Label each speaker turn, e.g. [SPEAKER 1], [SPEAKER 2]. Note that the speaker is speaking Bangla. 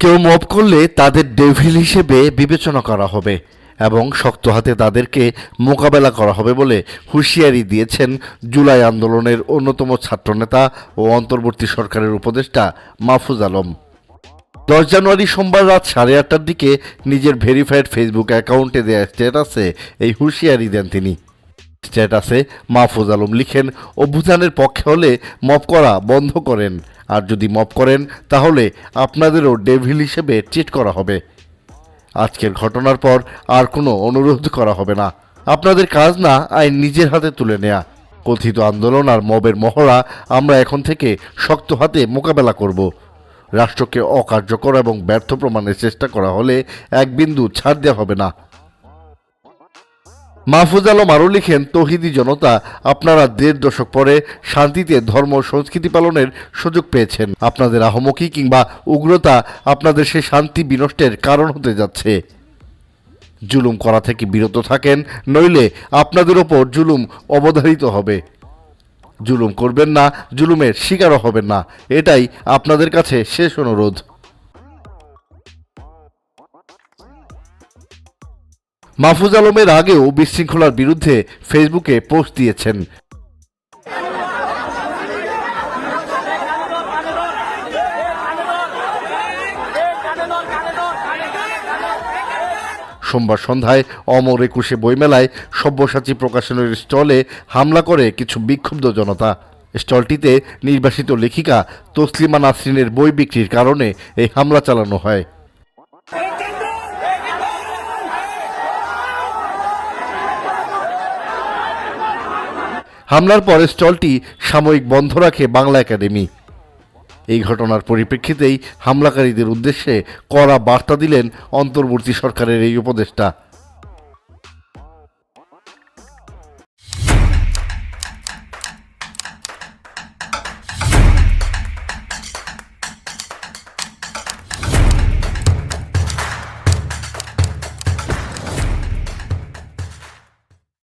[SPEAKER 1] কেউ মব করলে তাদের ডেভিল হিসেবে বিবেচনা করা হবে এবং শক্ত হাতে তাদেরকে মোকাবেলা করা হবে বলে হুঁশিয়ারি দিয়েছেন জুলাই আন্দোলনের অন্যতম ছাত্রনেতা ও অন্তর্বর্তী সরকারের উপদেষ্টা মাহফুজ আলম। দশ জানুয়ারি সোমবার রাত সাড়ে আটটার দিকে নিজের ভেরিফাইড ফেসবুক অ্যাকাউন্টে দেয়া স্ট্যাটাসে এই হুঁশিয়ারি দেন তিনি। স্ট্যাটাসে মাহফুজ আলম লিখেন, অভ্যুত্থানের পক্ষে হলে মপ করা বন্ধ করেন। আর যদি মপ করেন, তাহলে আপনাদেরও ডেভিল হিসেবে ট্রিট করা হবে। আজকের ঘটনার পর আর কোনো অনুরোধ করা হবে না। আপনাদের কাজ না, আইন নিজের হাতে তুলে নেয়া। কথিত আন্দোলন আর মবের মহড়া আমরা এখন থেকে শক্ত হাতে মোকাবেলা করব। রাষ্ট্রকে অকার্যকর এবং ব্যর্থ প্রমাণের চেষ্টা করা হলে এক বিন্দু ছাড় দেওয়া হবে না। মাহফুজ আলম আরও লিখেন, তহিদি জনতা আপনারা দেড় দশক পরে শান্তিতে ধর্ম সংস্কৃতি পালনের সুযোগ পেয়েছেন। আপনাদের আহমকি কিংবা উগ্রতা আপনাদের সে শান্তি বিনষ্টের কারণ হতে যাচ্ছে। জুলুম করা থেকে বিরত থাকেন, নইলে আপনাদের ওপর জুলুম অবধারিত হবে। জুলুম করবেন না, জুলুমের শিকারও হবেন না। এটাই আপনাদের কাছে শেষ অনুরোধ। মাহফুজ আলমের আগেও বিশৃঙ্খলার বিরুদ্ধে ফেসবুকে পোস্ট দিয়েছেন। সোমবার সন্ধ্যায় অমর একুশে বইমেলায় সব্যসাচী প্রকাশনের স্টলে হামলা করে কিছু বিক্ষুব্ধ জনতা। স্টলটিতে নির্বাসিত লেখিকা তসলিমা নাসরিনের বই বিক্রির কারণে এই হামলা চালানো হয়। হামলার পরে স্টলটি সাময়িক বন্ধ রাখে বাংলা একাডেমি। এই ঘটনার পরিপ্রেক্ষিতেই হামলাকারীদের উদ্দেশ্যে কড়া বার্তা দিলেন অন্তর্বর্তী সরকারের এই উপদেষ্টা।